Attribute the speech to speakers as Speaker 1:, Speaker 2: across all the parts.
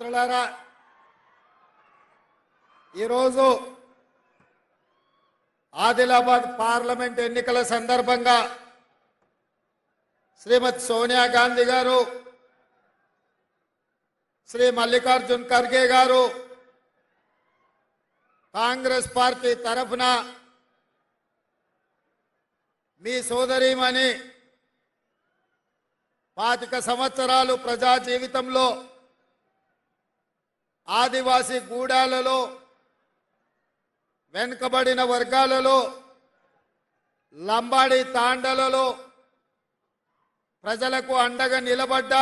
Speaker 1: మిత్రులారా ఈరోజు ఆదిలాబాద్ పార్లమెంట్ ఎన్నికల సందర్భంగా శ్రీమతి సోనియా గాంధీ గారు శ్రీ మల్లికార్జున్ ఖర్గే గారు కాంగ్రెస్ పార్టీ తరఫున మీ సోదరీమణి పాతిక సంవత్సరాలు ప్రజా జీవితంలో ఆదివాసీ గూడాలలో వెనుకబడిన వర్గాలలో లంబాడి తాండలలో ప్రజలకు అండగా నిలబడ్డ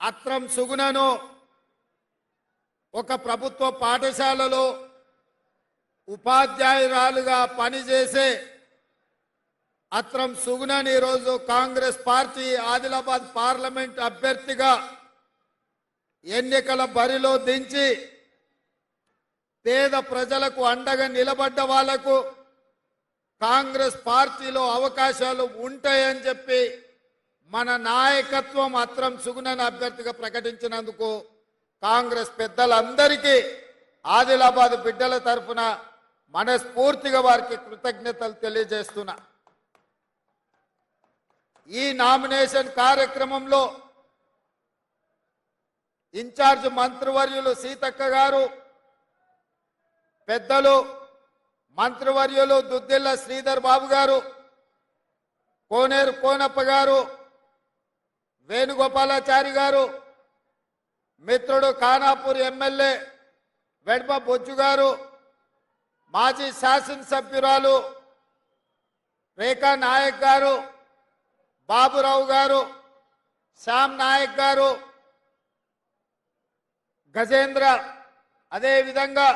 Speaker 1: అత్రం సుగుణను ఒక ప్రభుత్వ పాఠశాలలో ఉపాధ్యాయురాలుగా పనిచేసే అత్రం సుగుణని ఈరోజు కాంగ్రెస్ పార్టీ ఆదిలాబాద్ పార్లమెంట్ అభ్యర్థిగా ఎన్నికల బరిలో దించి పేద ప్రజలకు అండగా నిలబడ్డ వాళ్ళకు కాంగ్రెస్ పార్టీలో అవకాశాలు ఉంటాయని చెప్పి మన నాయకత్వం అత్రం సుగుణని అభ్యర్థిగా ప్రకటించినందుకు కాంగ్రెస్ పెద్దలందరికీ ఆదిలాబాద్ బిడ్డల తరఫున మనస్ఫూర్తిగా వారికి కృతజ్ఞతలు తెలియజేస్తున్నా. ఈ నామినేషన్ కార్యక్రమంలో ఇన్ఛార్జ్ మంత్రివర్యులు సీతక్క గారు పెద్దలు మంత్రివర్యులు దుద్దిల్ల శ్రీధర్ బాబు గారు కోనేరు కోనప్ప గారు వేణుగోపాలాచారి గారు మిత్రుడు ఖానాపూర్ ఎమ్మెల్యే వెడ్మ బొజ్జు గారు మాజీ శాసనసభ్యురాలు రేఖా నాయక్ గారు బాబురావు గారు శ్యామ్ నాయక్ గారు గజేంద్ర అదేవిధంగా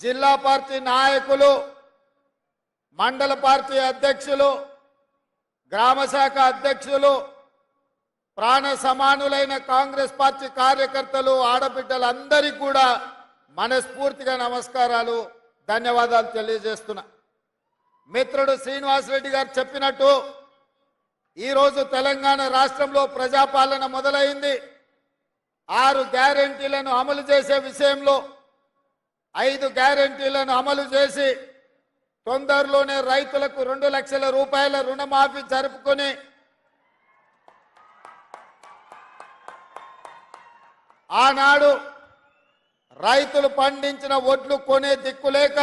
Speaker 1: జిల్లా పార్టీ నాయకులు మండల పార్టీ అధ్యక్షులు గ్రామశాఖ అధ్యక్షులు ప్రాణ సమానులైన కాంగ్రెస్ పార్టీ కార్యకర్తలు ఆడబిడ్డలందరికీ కూడా మనస్ఫూర్తిగా నమస్కారాలు ధన్యవాదాలు తెలియజేస్తున్నా. మిత్రుడు శ్రీనివాసరెడ్డి గారు చెప్పినట్టు ఈరోజు తెలంగాణ రాష్ట్రంలో ప్రజాపాలన మొదలైంది. ఆరు గ్యారెంటీలను అమలు చేసే విషయంలో ఐదు గ్యారెంటీలను అమలు చేసి తొందరలోనే రైతులకు రెండు లక్షల రూపాయల రుణమాఫీ జరుపుకొని ఆనాడు రైతులు పండించిన ఒడ్లు కొనే దిక్కులేక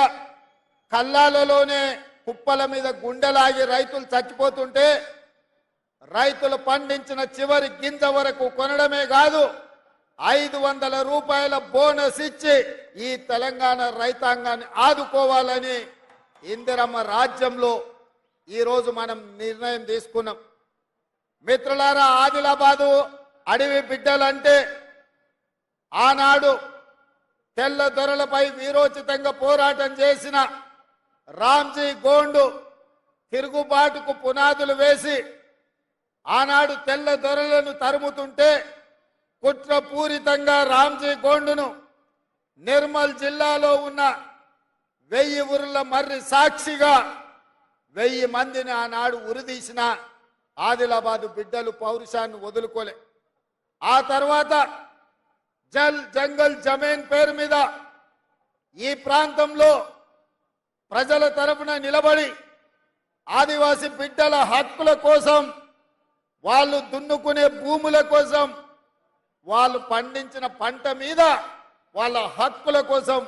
Speaker 1: కల్లాలలోనే కుప్పల మీద గుండెలాగి రైతులు చచ్చిపోతుంటే రైతులు పండించిన చివరి గింజ వరకు కొనడమే కాదు ఐదు వందల రూపాయల బోనస్ ఇచ్చి ఈ తెలంగాణ రైతాంగాన్ని ఆదుకోవాలని ఇందిరమ్మ రాజ్యంలో ఈరోజు మనం నిర్ణయం తీసుకున్నాం. మిత్రులారా ఆదిలాబాదు అడవి బిడ్డలంటే ఆనాడు తెల్ల దొరలపై వీరోచితంగా పోరాటం చేసిన రామ్జీ గోండు తిరుగుబాటుకు పునాదులు వేసి ఆనాడు తెల్ల దొరలను తరుముతుంటే కుట్రపూరితంగా రామ్జీ గోండును నిర్మల్ జిల్లాలో ఉన్న వెయ్యి ఉరుల మర్రి సాక్షిగా వెయ్యి మందిని ఆనాడు ఉరిదీసిన ఆదిలాబాదు బిడ్డలు పౌరుషాన్ని వదులుకోలే. ఆ తర్వాత జల్ జంగల్ జమీన్ పేరు మీద ఈ ప్రాంతంలో ప్రజల తరపున నిలబడి ఆదివాసి బిడ్డల హక్కుల కోసం వాళ్ళు దున్నుకునే భూముల కోసం వాళ్ళు పండించిన పంట మీద వాళ్ళ హక్కుల కోసం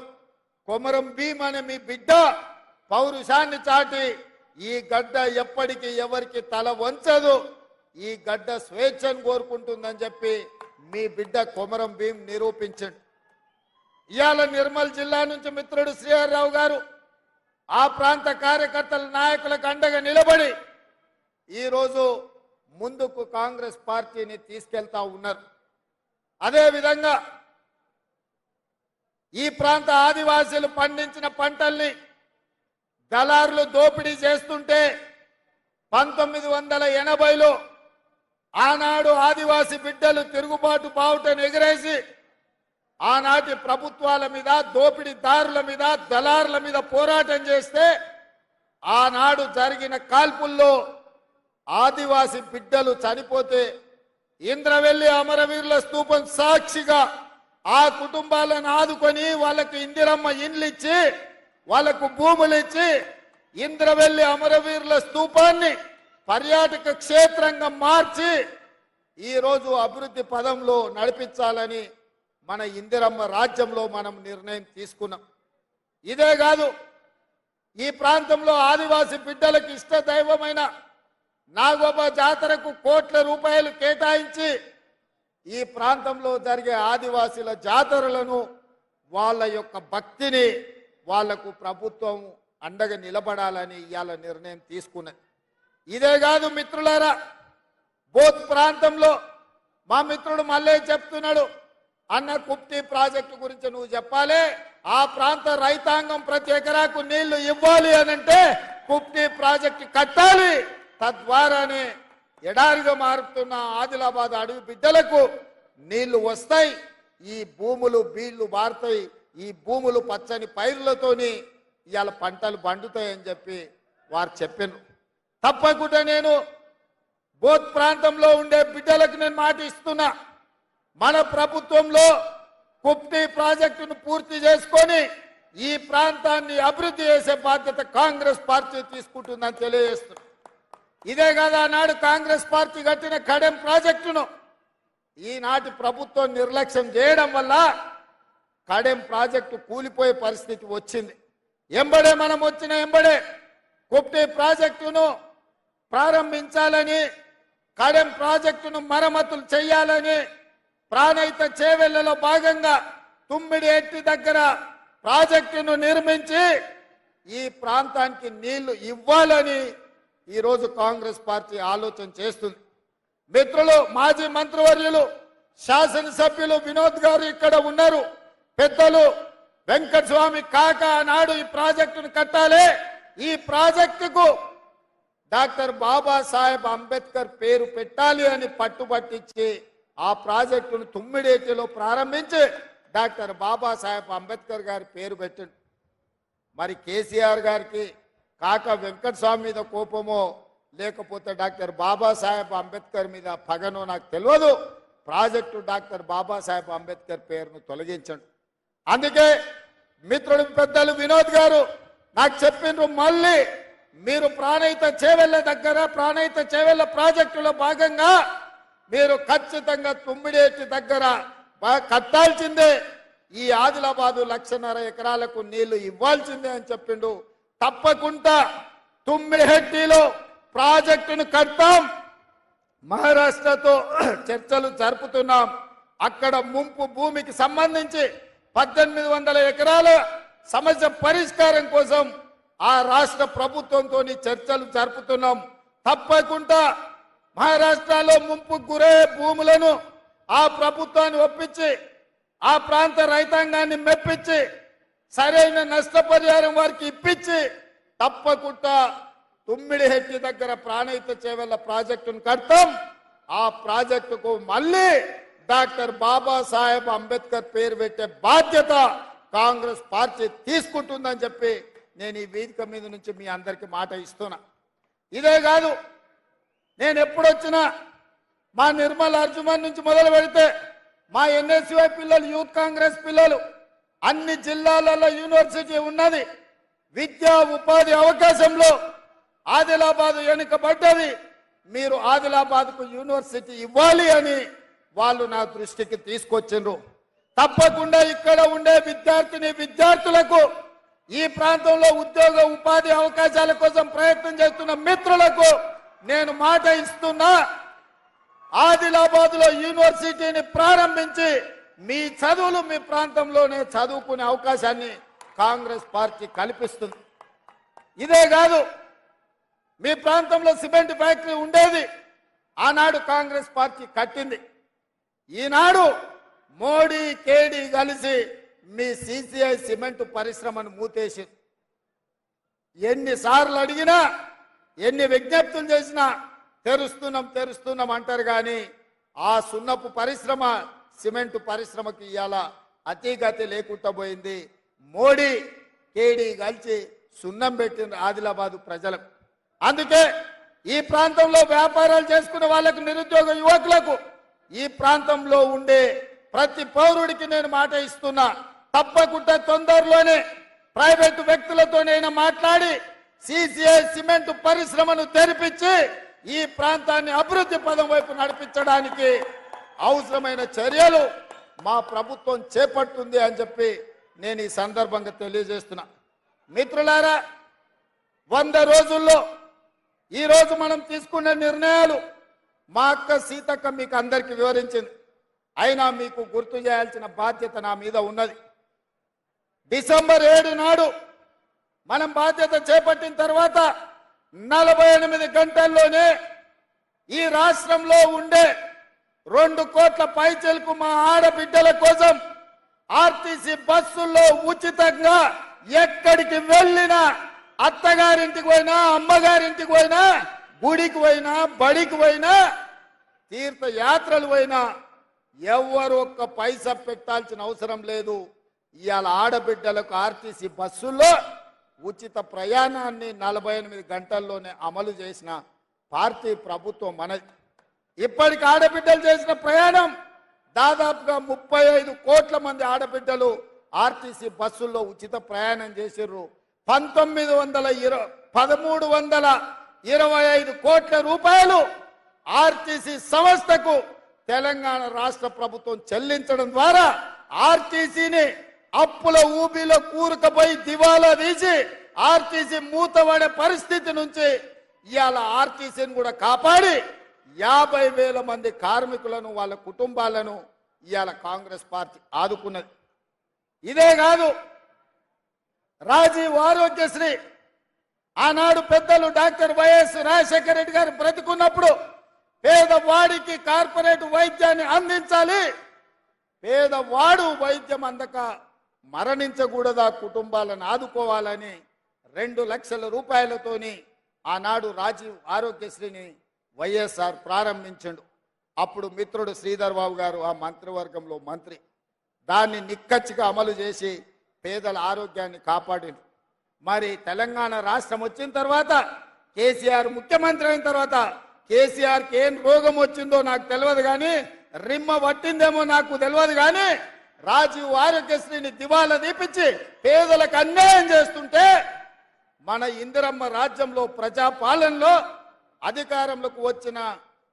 Speaker 1: కొమరం భీమ్ అనే మీ బిడ్డ పౌరుషాన్ని చాటి ఈ గడ్డ ఎప్పటికీ ఎవరికి తల వంచదు. ఈ గడ్డ స్వేచ్ఛను కోరుకుంటుందని చెప్పి మీ బిడ్డ కొమరం భీమ్ నిరూపించండి. ఇవాళ నిర్మల్ జిల్లా నుంచి మిత్రుడు శ్రీహరిరావు గారు ఆ ప్రాంత కార్యకర్తల నాయకులకు అండగా నిలబడి ఈరోజు ముందుకు కాంగ్రెస్ పార్టీని తీసుకెళ్తా ఉన్నారు. అదేవిధంగా ఈ ప్రాంత ఆదివాసీలు పండించిన పంటల్ని దళారులు దోపిడీ చేస్తుంటే పంతొమ్మిది వందల ఎనభైలో ఆనాడు ఆదివాసి బిడ్డలు తిరుగుబాటు బావుటను ఎగిరేసి ఆనాటి ప్రభుత్వాల మీద దోపిడీదారుల మీద దళారుల మీద పోరాటం చేస్తే ఆనాడు జరిగిన కాల్పుల్లో ఆదివాసి బిడ్డలు చనిపోతే ఇంద్రవెల్లి అమరవీరుల స్తూపం సాక్షిగా ఆ కుటుంబాలను ఆదుకొని వాళ్ళకు ఇందిరమ్మ ఇండ్లు ఇచ్చి వాళ్ళకు భూములు ఇచ్చి ఇంద్రవెల్లి అమరవీరుల స్తూపాన్ని పర్యాటక క్షేత్రంగా మార్చి ఈరోజు అభివృద్ధి పదంలో నడిపించాలని మన ఇందిరమ్మ రాజ్యంలో మనం నిర్ణయం తీసుకున్నాం. ఇదే కాదు ఈ ప్రాంతంలో ఆదివాసి బిడ్డలకు ఇష్ట దైవమైన నాగోబ జాతరకు కోట్ల రూపాయలు కేటాయించి ఈ ప్రాంతంలో జరిగే ఆదివాసీల జాతరలను వాళ్ళ యొక్క భక్తిని వాళ్ళకు ప్రభుత్వం అండగా నిలబడాలని ఇవాళ నిర్ణయం తీసుకున్నది. ఇదే కాదు మిత్రులారా బోత్ ప్రాంతంలో మా మిత్రుడు మళ్ళీ చెప్తున్నాడు అన్న కుప్తి ప్రాజెక్టు గురించి నువ్వు చెప్పాలి ఆ ప్రాంత రైతాంగం ప్రతి ఎకరాకు నీళ్ళు ఇవ్వాలి అనంటే కుప్తి ప్రాజెక్టు కట్టాలి. తద్వారానే ఎడారిగా మారుతున్న ఆదిలాబాద్ అడవి బిడ్డలకు నీళ్ళు వస్తాయి. ఈ భూములు బీళ్ళు మారుతాయి. ఈ భూములు పచ్చని పైర్లతోని ఇవాళ పంటలు పండుతాయని చెప్పి వారు చెప్పాను తప్పకుండా నేను బోత్ ప్రాంతంలో ఉండే బిడ్డలకు నేను మాట ఇస్తున్నా. మన ప్రభుత్వంలో కుప్టి ప్రాజెక్టును పూర్తి చేసుకొని ఈ ప్రాంతాన్ని అభివృద్ధి చేసే బాధ్యత కాంగ్రెస్ పార్టీ తీసుకుంటుందని తెలియజేస్తున్నా. ఇదే కదా నాడు కాంగ్రెస్ పార్టీ కట్టిన కడెం ప్రాజెక్టును. ఈనాటి ప్రభుత్వం నిర్లక్ష్యం చేయడం వల్ల కడెం ప్రాజెక్టు కూలిపోయే పరిస్థితి వచ్చింది. ఎంబడే మనం వచ్చిన ఎంబడే కుప్టి ప్రాజెక్టును ప్రారంభించాలని కడెం ప్రాజెక్టును మరమ్మతులు చేయాలని ప్రాణయిత చేవెళ్ళలో భాగంగా తుమ్మిడి ఎట్టి దగ్గర ప్రాజెక్టును నిర్మించి ఈ ప్రాంతానికి నీళ్ళు ఇవ్వాలని ఈరోజు కాంగ్రెస్ పార్టీ ఆలోచన చేస్తుంది. మిత్రులు మాజీ మంత్రివర్యులు శాసనసభ్యులు వినోద్ గారు ఇక్కడ ఉన్నారు. పెద్దలు వెంకట స్వామి కాక నాడు ఈ ప్రాజెక్టును కట్టాలి. ఈ ప్రాజెక్టుకు డాక్టర్ బాబాసాహెబ్ అంబేద్కర్ పేరు పెట్టాలి అని పట్టుబట్టించి ఆ ప్రాజెక్టును తుమ్మిడేటిలో ప్రారంభించి డాక్టర్ బాబాసాహెబ్ అంబేద్కర్ గారి పేరు పెట్టండి. మరి కేసీఆర్ గారికి కాక వెంకట స్వామి మీద కోపమో లేకపోతే డాక్టర్ బాబాసాహెబ్ అంబేద్కర్ మీద పగనో నాకు తెలియదు ప్రాజెక్టు డాక్టర్ బాబాసాహెబ్ అంబేద్కర్ పేరును తొలగించండి. అందుకే మిత్రుడు పెద్దలు వినోద్ గారు నాకు చెప్పిండ్రు మళ్ళీ మీరు ప్రాణహిత చేవెళ్ళ దగ్గర ప్రాణహిత చేవెళ్ళ ప్రాజెక్టులో భాగంగా మీరు ఖచ్చితంగా తుమ్మిడేటి దగ్గర కట్టాల్సిందే. ఈ ఆదిలాబాదు లక్షన్నర ఎకరాలకు నీళ్ళు ఇవ్వాల్సిందే అని చెప్పిండు. తప్పకుండా తుమ్మిడిహట్టిలో ప్రాజెక్టును కడతాం. మహారాష్ట్రతో చర్చలు జరుపుతున్నాం. అక్కడ ముంపు భూమికి సంబంధించి పద్దెనిమిది వందల ఎకరాల సమస్య పరిష్కారం కోసం ఆ రాష్ట్ర ప్రభుత్వంతో చర్చలు జరుపుతున్నాం. తప్పకుండా మహారాష్ట్రలో ముంపు గురయ్యే భూములను ఆ ప్రభుత్వాన్ని ఒప్పించి ఆ ప్రాంత రైతాంగాన్ని మెప్పించి సరైన నష్టపరిహారం వారికి ఇప్పించి తప్పకుండా తుమ్మిడి హెట్టి దగ్గర ప్రాణహిత చేవెళ్ళ ప్రాజెక్టును కడతాం. ఆ ప్రాజెక్టుకు మళ్ళీ డాక్టర్ బాబాసాహెబ్ అంబేద్కర్ పేరు పెట్టే బాధ్యత కాంగ్రెస్ పార్టీ తీసుకుంటుందని చెప్పి నేను ఈ వేదిక మీద నుంచి మీ అందరికీ మాట ఇస్తున్నా. ఇదే కాదు నేను ఎప్పుడొచ్చినా మా నిర్మల్ అర్జుమన్ నుంచి మొదలు పెడితే మా ఎన్ఎస్యుఐ పిల్లలు యూత్ కాంగ్రెస్ పిల్లలు అన్ని జిల్లాలలో యూనివర్సిటీ ఉన్నది. విద్యా ఉపాధి అవకాశంలో ఆదిలాబాద్ వెనుకబడ్డది మీరు ఆదిలాబాద్కు యూనివర్సిటీ ఇవ్వాలి అని వాళ్ళు నా దృష్టికి తీసుకొచ్చిండ్రు. తప్పకుండా ఇక్కడ ఉండే విద్యార్థిని విద్యార్థులకు ఈ ప్రాంతంలో ఉద్యోగ ఉపాధి అవకాశాల కోసం ప్రయత్నం చేస్తున్న మిత్రులకు నేను మాట ఇస్తున్నా. ఆదిలాబాద్లో యూనివర్సిటీని ప్రారంభించి మీ చదువులు మీ ప్రాంతంలోనే చదువుకునే అవకాశాన్ని కాంగ్రెస్ పార్టీ కల్పిస్తుంది. ఇదే కాదు మీ ప్రాంతంలో సిమెంట్ ఫ్యాక్టరీ ఉండేది ఆనాడు కాంగ్రెస్ పార్టీ కట్టింది. ఈనాడు మోడీ కేడీ కలిసి మీ సిసిఐ సిమెంట్ పరిశ్రమను మూతేసింది. ఎన్నిసార్లు అడిగినా ఎన్ని విజ్ఞప్తులు చేసినా తెరుస్తున్నాం తెరుస్తున్నాం అంటారు కానీ ఆ సున్నపు పరిశ్రమ సిమెంట్ పరిశ్రమకి ఇవాళ అతిగతి లేకుండా పోయింది. మోడీ కేడీ కలిసి సున్నం పెట్టిన ఆదిలాబాదు ప్రజలకు. అందుకే ఈ ప్రాంతంలో వ్యాపారాలు చేసుకునే వాళ్ళకు నిరుద్యోగ యువకులకు ఈ ప్రాంతంలో ఉండే ప్రతి పౌరుడికి నేను మాట ఇస్తున్నా. తప్పకుండా తొందరలోనే ప్రైవేటు వ్యక్తులతోనైనా మాట్లాడి సిసిఐ సిమెంట్ పరిశ్రమను తెరిపించి ఈ ప్రాంతాన్ని అభివృద్ధి పదం వైపు నడిపించడానికి అవసరమైన చర్యలు మా ప్రభుత్వం చేపడుతుంది అని చెప్పి నేను ఈ సందర్భంగా తెలియజేస్తున్నా. మిత్రులారా వంద రోజుల్లో ఈరోజు మనం తీసుకున్న నిర్ణయాలు మా అక్క సీతక్క మీకు అందరికీ వివరించింది. అయినా మీకు గుర్తు చేయాల్సిన బాధ్యత నా మీద ఉన్నది. డిసెంబర్ ఏడు నాడు మనం బాధ్యత చేపట్టిన తర్వాత నలభై ఎనిమిది గంటల్లోనే ఈ రాష్ట్రంలో ఉండే రెండు కోట్ల పైచలకు మా ఆడబిడ్డల కోసం ఆర్టీసీ బస్సుల్లో ఉచితంగా ఎక్కడికి వెళ్ళినా అత్తగారింటికి పోయినా అమ్మగారింటికి పోయినా గుడికి పోయినా బడికి పోయినా తీర్థయాత్రలు పోయినా ఎవ్వరు ఒక్క పైసా పెట్టాల్సిన అవసరం లేదు. ఇవాళ ఆడబిడ్డలకు ఆర్టీసీ బస్సుల్లో ఉచిత ప్రయాణాన్ని నలభై ఎనిమిది గంటల్లోనే అమలు చేసిన పార్టీ ప్రభుత్వం మన ఇప్పటికి ఆడబిడ్డలు చేసిన ప్రయాణం దాదాపుగా ముప్పై ఐదు కోట్ల మంది ఆడబిడ్డలు ఆర్టీసీ బస్సుల్లో ఉచిత ప్రయాణం చేసిర్రు. పంతొమ్మిది వందల ఇరవై పదమూడు వందల ఇరవై ఐదు కోట్ల రూపాయలు ఆర్టీసీ సంస్థకు తెలంగాణ రాష్ట్ర ప్రభుత్వం చెల్లించడం ద్వారా ఆర్టీసీని అప్పుల ఊబిలో కూరుకుపోయి దివాలా తీసి ఆర్టీసీ మూతపడే పరిస్థితి నుంచి ఇవాళ ఆర్టీసీని కూడా కాపాడి యాభై వేల మంది కార్మికులను వాళ్ళ కుటుంబాలను ఇవాళ కాంగ్రెస్ పార్టీ ఆదుకున్నది. ఇదే కాదు రాజీవ్ ఆరోగ్యశ్రీ ఆనాడు పెద్దలు డాక్టర్ వైఎస్ రాజశేఖర రెడ్డి గారు బ్రతికున్నప్పుడు పేదవాడికి కార్పొరేట్ వైద్యాన్ని అందించాలి. పేదవాడు వైద్యం అందక మరణించకూడదా కుటుంబాలను ఆదుకోవాలని రెండు లక్షల రూపాయలతోని ఆనాడు రాజీవ్ ఆరోగ్యశ్రీని వైఎస్ఆర్ ప్రారంభించండు. అప్పుడు మిత్రుడు శ్రీధర్ బాబు గారు ఆ మంత్రివర్గంలో మంత్రి. దాన్ని నిక్కచ్చిగా అమలు చేసి పేదల ఆరోగ్యాన్ని కాపాడిండు. మరి తెలంగాణ రాష్ట్రం వచ్చిన తర్వాత కేసీఆర్ ముఖ్యమంత్రి అయిన తర్వాత కేసీఆర్కి ఏం రోగం వచ్చిందో నాకు తెలియదు కానీ రిమ్మ పట్టిందేమో నాకు తెలియదు కానీ రాజీవ్ ఆరోగ్యశ్రీని దివాలా దీపించి పేదలకు అన్యాయం చేస్తుంటే మన ఇందిరమ్మ రాజ్యంలో ప్రజాపాలనలో అధికారంలోకి వచ్చిన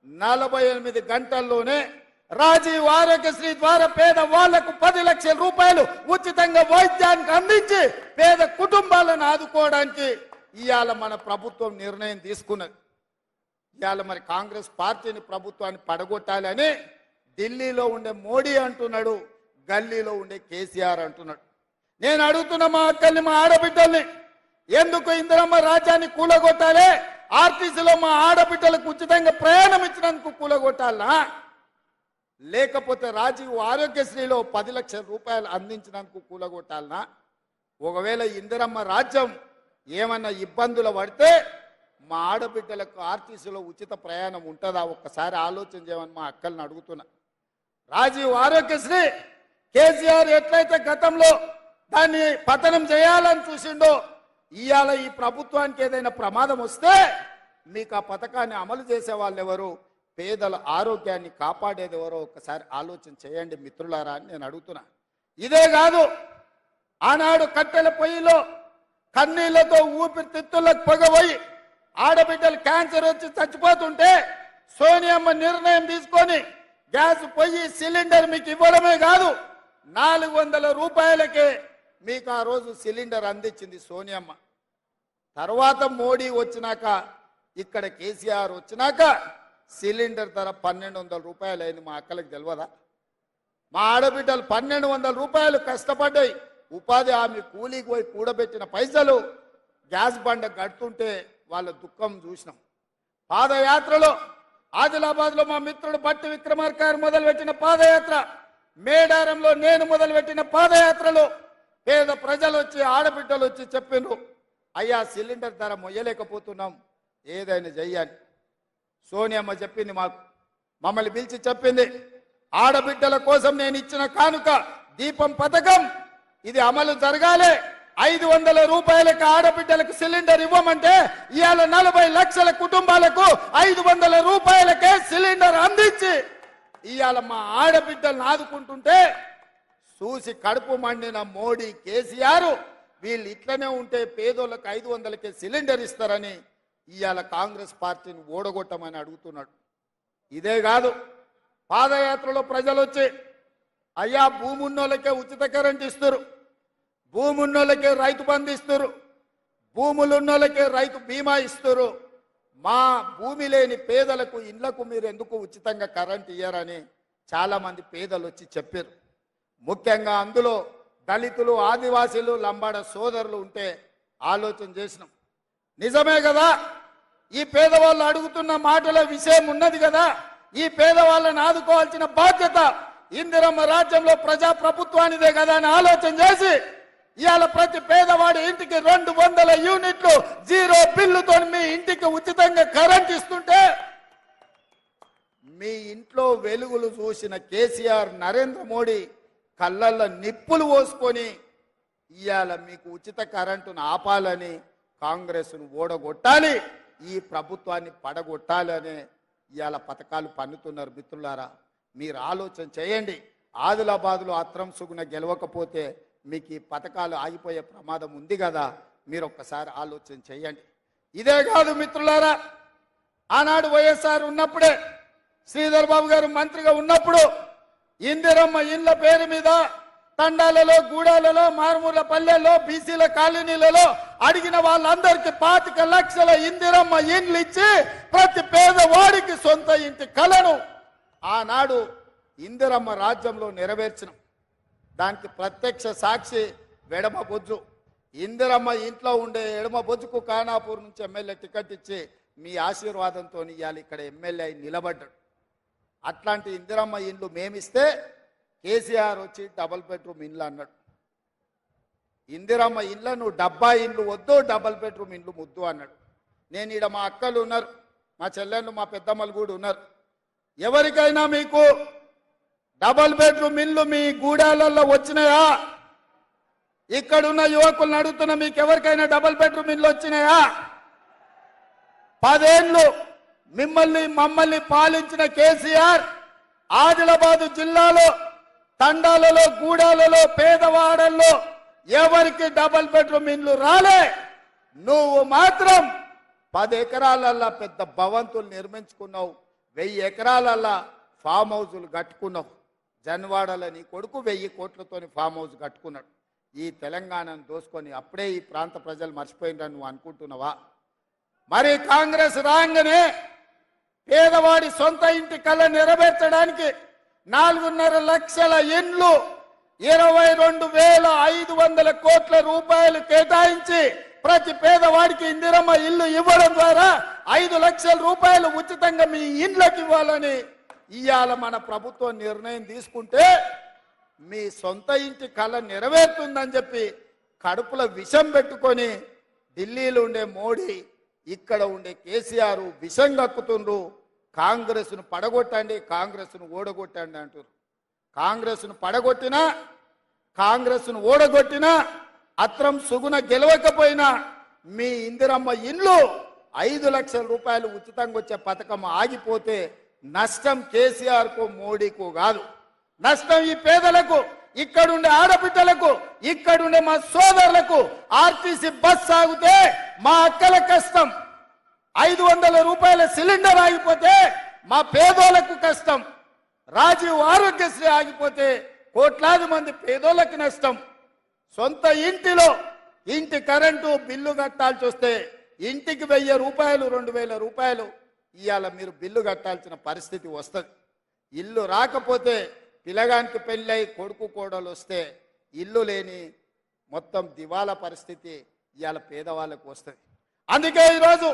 Speaker 1: నలభై ఎనిమిది గంటల్లోనే రాజీవ్ ఆరోగ్యశ్రీ ద్వారా పేద వాళ్ళకు పది లక్షల రూపాయలు ఉచితంగా వైద్యానికి అందించి పేద కుటుంబాలను ఆదుకోవడానికి ఇవాళ మన ప్రభుత్వం నిర్ణయం తీసుకున్నది. ఇవాళ మరి కాంగ్రెస్ పార్టీని ప్రభుత్వాన్ని పడగొట్టాలని ఢిల్లీలో ఉండే మోడీ అంటున్నాడు గల్లీలో ఉండే కేసీఆర్ అంటున్నాడు. నేను అడుగుతున్న మా అక్కల్ని మా ఆడబిడ్డల్ని ఎందుకు ఇందిరమ్మ రాజ్యాన్ని కూలగొట్టాలి? ఆర్టీసీలో మా ఆడబిడ్డలకు ఉచితంగా ప్రయాణం ఇచ్చినందుకు కూలగొట్టాలనా లేకపోతే రాజీవ్ ఆరోగ్యశ్రీలో పది లక్షల రూపాయలు అందించినందుకు కూలగొట్టాలనా ఒకవేళ ఇందిరమ్మ రాజ్యం ఏమన్నా ఇబ్బందులు పడితే మా ఆడబిడ్డలకు ఆర్టీసీలో ఉచిత ప్రయాణం ఉంటుందా? ఒక్కసారి ఆలోచన చేయమని మా అక్కల్ని అడుగుతున్నా. రాజీవ్ ఆరోగ్యశ్రీ కేసీఆర్ ఎట్లయితే గతంలో దాన్ని పతనం చేయాలని చూసిండో ఇవాళ ఈ ప్రభుత్వానికి ఏదైనా ప్రమాదం వస్తే మీకు ఆ పథకాన్ని అమలు చేసే వాళ్ళు ఎవరు పేదల ఆరోగ్యాన్ని కాపాడేది ఎవరో ఒకసారి ఆలోచన చేయండి మిత్రులారా అని నేను అడుగుతున్నా. ఇదే కాదు ఆనాడు కట్టెల పొయ్యిలో కన్నీళ్ళతో ఊపిరితిత్తులకు పొగపోయి ఆడబిడ్డలు క్యాన్సర్ వచ్చి చచ్చిపోతుంటే సోనియమ్మ నిర్ణయం తీసుకొని గ్యాస్ పొయ్యి సిలిండర్ మీకు ఇవ్వడమే కాదు నాలుగు వందల రూపాయలకే మీకు ఆ రోజు సిలిండర్ అందించింది సోనియమ్మ. తర్వాత మోడీ వచ్చినాక ఇక్కడ కేసీఆర్ వచ్చినాక సిలిండర్ ధర పన్నెండు వందల రూపాయలు అయింది మా అక్కలకు తెలియదా మా ఆడబిడ్డలు పన్నెండు వందల రూపాయలు కష్టపడ్డాయి. ఉపాధి హామీ కూలీకి పోయి కూడబెట్టిన పైసలు గ్యాస్ బండ కడుతుంటే వాళ్ళ దుఃఖం చూసినాం. పాదయాత్రలో ఆదిలాబాద్లో మా మిత్రుడు బట్టి విక్రమార్కారు మొదలుపెట్టిన పాదయాత్ర మేడారంలో నేను మొదలుపెట్టిన పాదయాత్రలో పేద ప్రజలు వచ్చి ఆడబిడ్డలు వచ్చి చెప్పిండ్రు అయ్యా సిలిండర్ ధర మొయ్యలేకపోతున్నాం ఏదైనా చెయ్యాలి. సోనియమ్మ చెప్పింది మాకు. మమ్మల్ని పిలిచి చెప్పింది ఆడబిడ్డల కోసం నేను ఇచ్చిన కానుక దీపం పథకం ఇది అమలు జరగాలి. ఐదు వందల రూపాయలకి ఆడబిడ్డలకు సిలిండర్ ఇవ్వమంటే ఇవాళ నలభై లక్షల కుటుంబాలకు ఐదు వందల రూపాయలకే సిలిండర్ అందించి ఇవాళ మా ఆడబిడ్డలను ఆదుకుంటుంటే చూసి కడుపు మండిన మోడీ కేసీఆర్ వీళ్ళు ఇట్లనే ఉంటే పేదోళ్ళకి ఐదు వందలకే సిలిండర్ ఇస్తారని ఇవాళ కాంగ్రెస్ పార్టీని ఓడగొట్టమని అడుగుతున్నాడు. ఇదే కాదు పాదయాత్రలో ప్రజలు వచ్చి అయ్యా భూమి ఉన్నోళ్ళకే ఉచిత కరెంట్ ఇస్తారు భూమి ఉన్నోళ్ళకే రైతు బంధు ఇస్తారు భూములు ఉన్నోళ్ళకే రైతు బీమా ఇస్తారు మా భూమి లేని పేదలకు ఇళ్ళకు మీరు ఎందుకు ఉచితంగా కరెంట్ ఇయ్యారని చాలామంది పేదలు వచ్చి చెప్పారు ముఖ్యంగా అందులో దళితులు ఆదివాసీలు లంబాడ సోదరులు ఉంటే ఆలోచన చేసినాం. నిజమే కదా? ఈ పేదవాళ్ళు అడుగుతున్న మాటల విషయం ఉన్నది కదా? ఈ పేదవాళ్ళని ఆదుకోవాల్సిన బాధ్యత ఇందిరమ్మ రాజ్యంలో ప్రజా ప్రభుత్వానిదే కదా అని ఆలోచన చేసి ఇవాళ ప్రతి పేదవాడి ఇంటికి రెండు వందల యూనిట్లు జీరో బిల్లుతో మీ ఇంటికి ఉచితంగా కరెంట్ ఇస్తుంటే మీ ఇంట్లో వెలుగులు చూసిన కేసీఆర్ నరేంద్ర మోడీ కళ్ళల్లో నిప్పులు పోసుకొని ఇవాళ మీకు ఉచిత కరెంటును ఆపాలని కాంగ్రెస్ను ఓడగొట్టాలి ఈ ప్రభుత్వాన్ని పడగొట్టాలని ఇవాళ పథకాలు పన్నుతున్నారు మిత్రులారా. మీరు ఆలోచన చేయండి. ఆదిలాబాద్లో అత్రం సుగుణ గెలవకపోతే మీకు ఈ పథకాలు ఆగిపోయే ప్రమాదం ఉంది కదా. మీరు ఒక్కసారి ఆలోచన చేయండి. ఇదే కాదు మిత్రులారా ఆనాడు వైఎస్ఆర్ ఉన్నప్పుడే శ్రీధర్ బాబు గారు మంత్రిగా ఉన్నప్పుడు ఇందిరమ్మ ఇండ్ల పేరు మీద తండాలలో గూడాలలో మారుమూల పల్లెల్లో బీసీల కాలనీలలో అడిగిన వాళ్ళందరికీ పాతిక లక్షల ఇందిరమ్మ ఇండ్లు ఇచ్చి ప్రతి పేదవాడికి సొంత ఇంటి కలను ఆనాడు ఇందిరమ్మ రాజ్యంలో నెరవేర్చిన. దానికి ప్రత్యక్ష సాక్షి వెడమ బొజ్జు. ఇందిరమ్మ ఇంట్లో ఉండే ఎడమ బొజ్జుకు కానాపూర్ నుంచి ఎమ్మెల్యే టికెట్ ఇచ్చి మీ ఆశీర్వాదంతో ఇయ్యాలి. ఇక్కడ ఎమ్మెల్యే నిలబడ్డాడు. అట్లాంటి ఇందిరమ్మ ఇండ్లు మేమిస్తే కేసీఆర్ వచ్చి డబల్ బెడ్రూమ్ ఇండ్లు అన్నాడు. ఇందిరమ్మ ఇండ్ల నువ్వు డబ్బా ఇండ్లు వద్దు డబల్ బెడ్రూమ్ ఇండ్లు ముద్దు అన్నాడు. నేను ఈడ మా అక్కలు ఉన్నారు మా చెల్లెళ్ళు మా పెద్దమ్మలు కూడా ఉన్నారు. ఎవరికైనా మీకు డబల్ బెడ్రూమ్ ఇల్లు మీ గూడాలలో వచ్చినాయా? ఇక్కడున్న యువకులను అడుగుతున్న మీకు ఎవరికైనా డబల్ బెడ్రూమ్ ఇల్లు వచ్చినాయా? పదేళ్ళు మిమ్మల్ని మమ్మల్ని పాలించిన కేసీఆర్ ఆదిలాబాదు జిల్లాలో తండాలలో గూడాలలో పేదవాడల్లో ఎవరికి డబల్ బెడ్రూమ్ ఇండ్లు రాలే. నువ్వు మాత్రం పది ఎకరాలల్లా పెద్ద భవంతులు నిర్మించుకున్నావు వెయ్యి ఎకరాలల్లా ఫామ్ హౌజులు కట్టుకున్నావు. జన్వాడలో నీ కొడుకు వెయ్యి కోట్లతోని ఫామ్ హౌస్ కట్టుకున్నాడు. ఈ తెలంగాణను దోసుకొని అప్పుడే ఈ ప్రాంత ప్రజలు మర్చిపోయిందని నువ్వు అనుకుంటున్నావా? మరి కాంగ్రెస్ రాగానే పేదవాడి సొంత ఇంటి కళ నెరవేర్చడానికి నాలుగున్నర లక్షల ఇండ్లు ఇరవై రెండు వేల ఐదు వందల కోట్ల రూపాయలు కేటాయించి ప్రతి పేదవాడికి ఇందిరమ్మ ఇల్లు ఇవ్వడం ద్వారా ఐదు లక్షల రూపాయలు ఉచితంగా మీ ఇండ్లకు ఇవ్వాలని ఇవాళ మన ప్రభుత్వం నిర్ణయం తీసుకుంటే మీ సొంత ఇంటి కళ నెరవేరుతుందని చెప్పి కడుపులో విషం పెట్టుకొని ఢిల్లీలో ఉండే మోడీ ఇక్కడ ఉండే కేసీఆర్ విషం కక్కుతుండ్రు. కాంగ్రెస్ను పడగొట్టండి కాంగ్రెస్ను ఓడగొట్టండి అంటారు కాంగ్రెస్ను పడగొట్టినా కాంగ్రెస్ను ఓడగొట్టినా అత్రం సుగుణ గెలవకపోయినా మీ ఇందిరమ్మ ఇల్లు ఐదు లక్షల రూపాయలు ఉచితంగా వచ్చే పథకం ఆగిపోతే నష్టం కేసీఆర్కు మోడీకు కాదు. నష్టం ఈ పేదలకు. ఇక్కడుండే ఆడబిడ్డలకు ఇక్కడుండే మా సోదరులకు ఆర్టీసీ బస్ సాగితే మా అక్కల కష్టం. ఐదు వందల రూపాయల సిలిండర్ ఆగిపోతే మా పేదోళ్ళకు కష్టం. రాజీవ్ ఆరోగ్యశ్రీ ఆగిపోతే కోట్లాది మంది పేదోళ్ళకి నష్టం. సొంత ఇంటిలో ఇంటి కరెంటు బిల్లు కట్టాల్సి వస్తే ఇంటికి వెయ్యి రూపాయలు రెండు వేల రూపాయలు. ఇవాళ మీరు బిల్లు కట్టాల్సిన పరిస్థితి వస్తుంది. ఇల్లు రాకపోతే పిల్లగానికి పెళ్ళై కొడుకు కోడలు వస్తే ఇల్లు లేని మొత్తం దివాలా పరిస్థితి ఇవాళ పేదవాళ్ళకు వస్తుంది. అందుకే ఈరోజు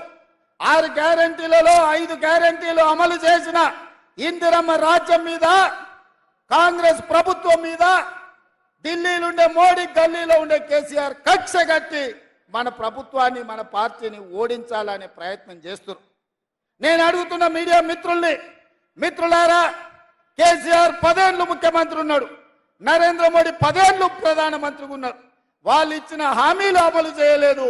Speaker 1: ఆరు గ్యారంటీలలో ఐదు గ్యారంటీలు అమలు చేసిన ఇందిరమ్మ రాజ్యం మీద కాంగ్రెస్ ప్రభుత్వం మీద ఢిల్లీలో ఉండే మోడీ గల్లీలో ఉండే కేసీఆర్ కక్ష కట్టి మన ప్రభుత్వాన్ని మన పార్టీని ఓడించాలనే ప్రయత్నం చేస్తున్నారు. నేను అడుగుతున్న మీడియా మిత్రుల్ని మిత్రులారా కేసీఆర్ పదేళ్ళు ముఖ్యమంత్రి ఉన్నాడు. నరేంద్ర మోడీ పదేళ్ళు ప్రధానమంత్రిగా ఉన్నారు. వాళ్ళు ఇచ్చిన హామీలు అమలు చేయలేదు.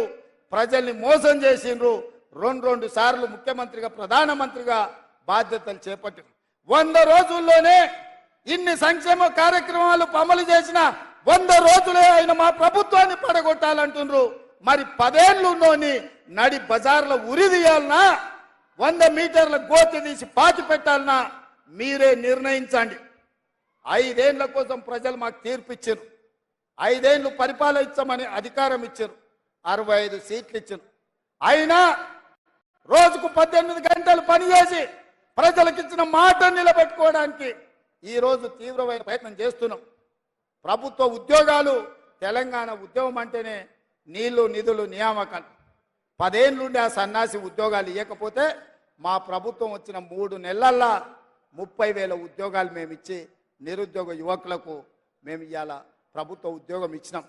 Speaker 1: ప్రజల్ని మోసం చేసిండ్రు. రెండు రెండు సార్లు ముఖ్యమంత్రిగా ప్రధానమంత్రిగా బాధ్యతలు చేపట్టారు. వంద రోజుల్లోనే ఇన్ని సంక్షేమ కార్యక్రమాలు అమలు చేసిన వంద రోజులే ఆయన మా ప్రభుత్వాన్ని పడగొట్టాలంటుండ్రు. మరి పదేళ్ళులోని నడి బజార్లో ఉరిదీయాలనా వంద మీటర్ల గోతి తీసి పాతి పెట్టాలనా? మీరే నిర్ణయించండి. ఐదేళ్ళ కోసం ప్రజలు మాకు తీర్పు ఇచ్చారు ఐదేళ్ళు పరిపాలించమని అధికారం ఇచ్చారు అరవై ఐదు సీట్లు ఇచ్చారు అయినా రోజుకు పద్దెనిమిది గంటలు పనిచేసి ప్రజలకు ఇచ్చిన మాట నిలబెట్టుకోవడానికి ఈ రోజు తీవ్రమైన ప్రయత్నం చేస్తున్నాం. ప్రభుత్వ ఉద్యోగాలు తెలంగాణ ఉద్యమం అంటేనే నీళ్ళు నిధులు నియామకాలు పదేళ్ళుండి ఆ సన్నాసి ఉద్యోగాలు ఇవ్వకపోతే మా ప్రభుత్వం వచ్చిన మూడు నెలల్లో ముప్పై వేల ఉద్యోగాలు మేము ఇచ్చి నిరుద్యోగ యువకులకు మేము ఇవాళ ప్రభుత్వ ఉద్యోగం ఇచ్చినాం.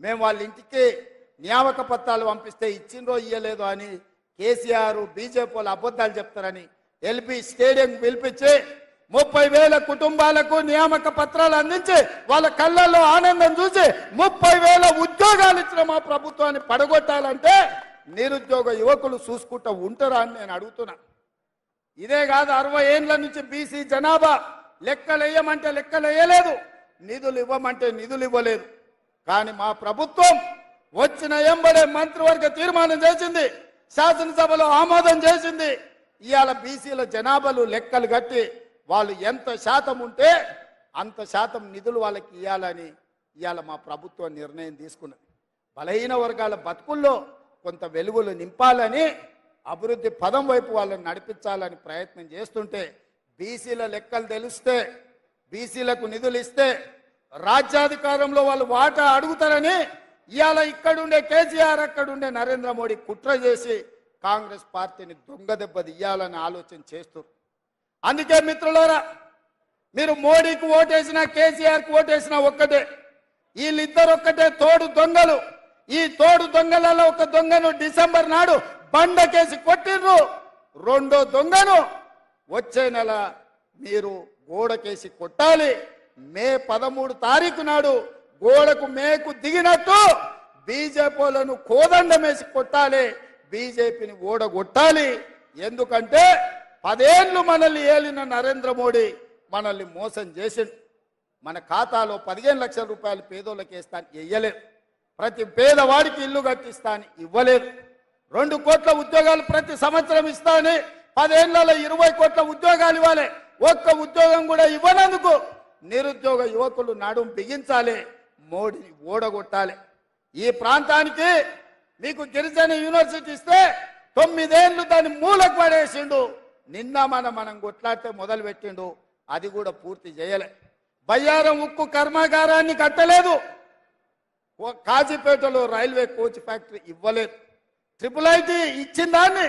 Speaker 1: మేము వాళ్ళ ఇంటికి నియామక పత్రాలు పంపిస్తే ఇచ్చిండ్రో ఇయ్యలేదో అని కేసీఆర్ బీజేపీ వాళ్ళు అబద్ధాలు చెప్తారని ఎల్పి స్టేడియం పిలిపించి ముప్పై వేల కుటుంబాలకు నియామక పత్రాలు అందించి వాళ్ళ కళ్ళల్లో ఆనందం చూసి ముప్పై వేల ఉద్యోగాలు ఇచ్చిన మా ప్రభుత్వాన్ని పడగొట్టాలంటే నిరుద్యోగ యువకులు చూసుకుంటూ ఉంటారా అని నేను అడుగుతున్నా. ఇదే కాదు అరవై ఏండ్ల నుంచి బీసీ జనాభా లెక్కలు లెక్కలేయలేదు. లెక్కలు వేయలేదు నిధులు ఇవ్వమంటే నిధులు ఇవ్వలేదు. కానీ మా ప్రభుత్వం వచ్చిన ఎంబడే మంత్రివర్గ తీర్మానం చేసింది. శాసనసభలో ఆమోదం చేసింది. ఇవాళ బీసీల జనాభాలు లెక్కలు కట్టి వాళ్ళు ఎంత శాతం ఉంటే అంత శాతం నిధులు వాళ్ళకి ఇవ్వాలని ఇవాళ మా ప్రభుత్వం నిర్ణయం తీసుకున్నది. బలహీన వర్గాల బతుకుల్లో కొంత వెలుగులు నింపాలని అభివృద్ధి పదం వైపు వాళ్ళని నడిపించాలని ప్రయత్నం చేస్తుంటే బీసీల లెక్కలు తెలిస్తే బీసీలకు నిధులు ఇస్తే రాజ్యాధికారంలో వాళ్ళు వాటా అడుగుతారని ఇవాళ ఇక్కడుండే కేసీఆర్ అక్కడుండే నరేంద్ర మోడీ కుట్ర చేసి కాంగ్రెస్ పార్టీని దొంగ దెబ్బ తీయాలని ఆలోచన చేస్తారు అందుకే మిత్రులారా మీరు మోడీకి ఓటేసినా కేసీఆర్కి ఓటేసినా ఒక్కటే. వీళ్ళిద్దరు ఒక్కటే తోడు దొంగలు. ఈ తోడు దొంగలలో ఒక దొంగను డిసెంబర్ నాడు బండకేసి కొట్టిండ్రు రెండో దొంగను. వచ్చే నెల మీరు గోడకేసి కొట్టాలి. మే పదమూడు తారీఖు నాడు గోడకు మేకు దిగినట్టు బీజేపీలను కోదండమేసి కొట్టాలి. బీజేపీని ఓడగొట్టాలి. ఎందుకంటే పదేళ్ళు మనల్ని ఏలిన నరేంద్ర మోడీ మనల్ని మోసం చేసిండు. మన ఖాతాలో పదిహేను లక్షల రూపాయలు పేదోళ్ళకి వేస్తాను వేయలేదు ప్రతి పేదవాడికి ఇల్లు కట్టిస్తాను ఇవ్వలేదు. రెండు కోట్ల ఉద్యోగాలు ప్రతి సంవత్సరం ఇస్తాను పదేళ్ళలో ఇరవై కోట్ల ఉద్యోగాలు ఇవ్వాలి. ఒక్క ఉద్యోగం కూడా ఇవ్వనందుకు నిరుద్యోగ యువకులు నడుం బిగించాలి మోడీని ఓడగొట్టాలి. ఈ ప్రాంతానికి మీకు గిరిజన యూనివర్సిటీ ఇస్తే తొమ్మిదేళ్ళు దాన్ని మూలకు పడేసిండు. నిన్న మనం మనం కొట్లాడితే మొదలు పెట్టిండు. అది కూడా పూర్తి చేయలే. బయ్యారం ఉక్కు కర్మాగారాన్ని కట్టలేదు. కాజీపేటలో రైల్వే కోచ్ ఫ్యాక్టరీ ఇవ్వలేదు. ట్రిపుల్ ఐటీ ఇచ్చిన దాన్ని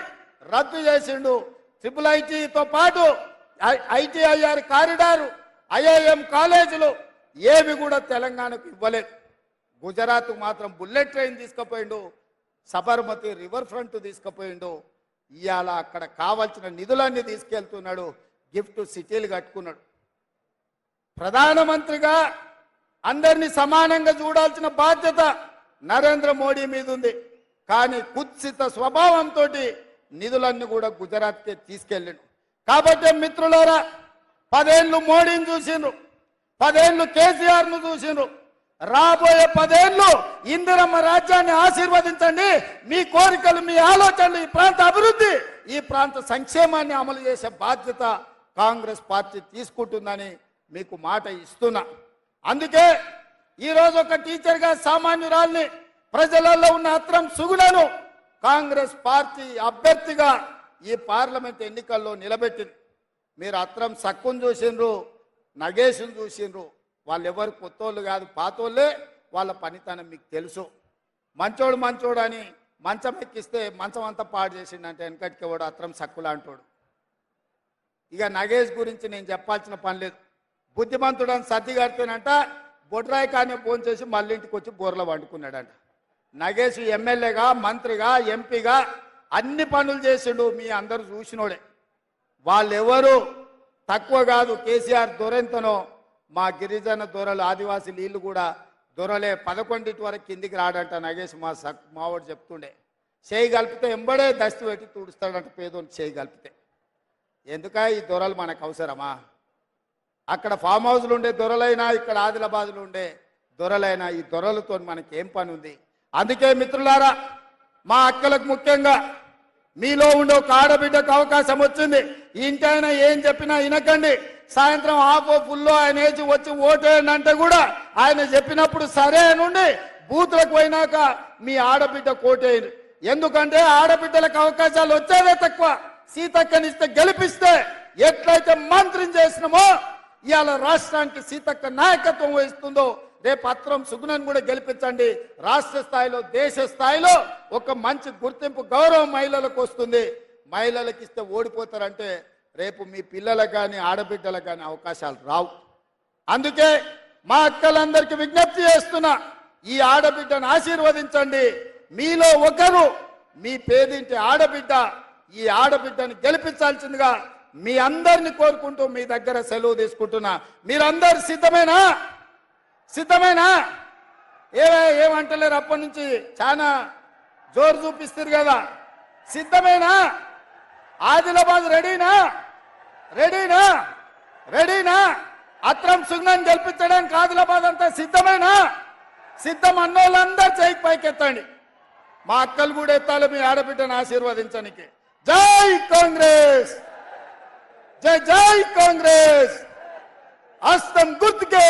Speaker 1: రద్దు చేసిండు. ట్రిపుల్ ఐటీతో పాటు ఐటీఐఆర్ కారిడారు ఐఐఎం కాలేజీలు ఏవి కూడా తెలంగాణకు ఇవ్వలేదు. గుజరాత్ మాత్రం బుల్లెట్ ట్రైన్ తీసుకుపోయిండు సబర్మతి రివర్ ఫ్రంట్ తీసుకుపోయిండు. ఇవాళ అక్కడ కావాల్సిన నిధులన్నీ తీసుకెళ్తున్నాడు గిఫ్ట్ సిటీలు కట్టుకున్నాడు. ప్రధానమంత్రిగా అందరినీ సమానంగా చూడాల్సిన బాధ్యత నరేంద్ర మోడీ మీద ఉంది కానీ కుత్సిత స్వభావంతో నిధులన్నీ కూడా గుజరాత్కే తీసుకెళ్ళిండు. కాబట్టి మిత్రులారా పదేళ్ళు మోడీని చూసిండ్రు పదేళ్ళు కేసీఆర్ను చూసిండ్రు. రాబోయే పదేళ్ళు ఇందిరమ్మ రాజ్యాన్ని ఆశీర్వదించండి మీ కోరికలు మీ ఆలోచనలు ఈ ప్రాంత అభివృద్ధి ఈ ప్రాంత సంక్షేమాన్ని అమలు చేసే బాధ్యత కాంగ్రెస్ పార్టీ తీసుకుంటుందని మీకు మాట ఇస్తున్నా. అందుకే ఈరోజు ఒక టీచర్గా సామాన్యురాల్ని ప్రజలలో ఉన్న అత్రం సుగులను కాంగ్రెస్ పార్టీ అభ్యర్థిగా ఈ పార్లమెంట్ ఎన్నికల్లో నిలబెట్టింది. మీరు అత్రం సక్కును చూసిండ్రు నగేష్ను చూసిండ్రు. వాళ్ళు ఎవరు కొత్తోళ్ళు కాదు పాతోళ్ళే వాళ్ళ పనితనం మీకు తెలుసు. మంచోడు మంచోడు అని మంచం ఎక్కిస్తే మంచం అంతా పాడు చేసిండంటే వెనకటికి వాడు అత్రం సక్కులా అంటాడు ఇక నగేష్ గురించి నేను చెప్పాల్సిన పని లేదు. బుద్ధిమంతుడు అని సర్ది కడితేనంట బొడ్రాయి కానీ ఫోన్ చేసి మళ్ళీ ఇంటికి వచ్చి బోర్లో వండుకున్నాడంట. నగేష్ ఎమ్మెల్యేగా మంత్రిగా ఎంపీగా అన్ని పనులు చేసిండు మీ అందరూ చూసినోడే. వాళ్ళెవరు తక్కువ కాదు కేసీఆర్ దొరెంతనో మా గిరిజన దొరలు ఆదివాసీ నీళ్ళు కూడా దొరలే. పదకొండింటి వరకు కిందికి రాడంట నగేష్ మా సక్ మావాడు చెప్తుండే. చేయి కలిపితే ఎంబడే దస్తి పెట్టి తుడుస్తాడంట పేదోని చేయి కలిపితే. ఎందుక ఈ దొరలు మనకు అవసరమా? అక్కడ ఫామ్ హౌస్లు ఉండే దొరలైనా ఇక్కడ ఆదిలాబాద్లు ఉండే దొరలైనా ఈ దొరలతో మనకి ఏం పని ఉంది అందుకే మిత్రులారా మా అక్కలకు ముఖ్యంగా మీలో ఉండే ఒక ఆడబిడ్డకు అవకాశం వచ్చింది. ఇంటైనా ఏం చెప్పినా వినకండి. సాయంత్రం ఆపో ఫుల్లో ఆయన వేసి వచ్చి ఓటేయండి అంటే కూడా ఆయన చెప్పినప్పుడు సరే నుండి బూత్లకు పోయినాక మీ ఆడబిడ్డ కోటేయండి. ఎందుకంటే ఆడబిడ్డలకు అవకాశాలు వచ్చేదే తక్కువ. సీతక్కనిస్తే గెలిపిస్తే ఎట్లయితే మంత్రిని చేసినామో ఇవాళ రాష్ట్రానికి సీతక్క నాయకత్వం వహిస్తుందో రేపు పత్రం సుగుణన్ కూడా గెలిపించండి. రాష్ట్ర స్థాయిలో దేశ స్థాయిలో ఒక మంచి గుర్తింపు గౌరవం మహిళలకు వస్తుంది. మహిళలకు ఇస్తే ఓడిపోతారంటే రేపు మీ పిల్లలకు కానీ ఆడబిడ్డలకు కానీ అవకాశాలు రావు. అందుకే మా అక్కలందరికీ విజ్ఞప్తి చేస్తున్నా ఈ ఆడబిడ్డను ఆశీర్వదించండి. మీలో ఒకరు మీ పేదింటి ఆడబిడ్డ ఈ ఆడబిడ్డని గెలిపించాల్సిందిగా మీ అందరిని కోరుకుంటూ మీ దగ్గర సెలవు తీసుకుంటున్నా. మీరందరు సిద్ధమేనా? సిద్ధమేనా? ఏవే ఏమంటలేరు అప్పటి నుంచి? చాలా జోరు చూపిస్తారు కదా. సిద్ధమేనా? ఆదిలాబాద్ రెడీనా? రెడీనా? రెడీనా? అత్రం సుగ్నాన్ని గెలిపించడానికి ఆదిలాబాద్ అంతా సిద్ధమేనా? సిద్ధం అన్నోళ్ళందరూ చేయికి పైకెత్తండి. మా అక్కలు కూడా ఎత్తాలి మీ ఆడబిడ్డను ఆశీర్వదించడానికి. జై కాంగ్రెస్! జై జై కాంగ్రెస్! హస్తం గుర్తుకే!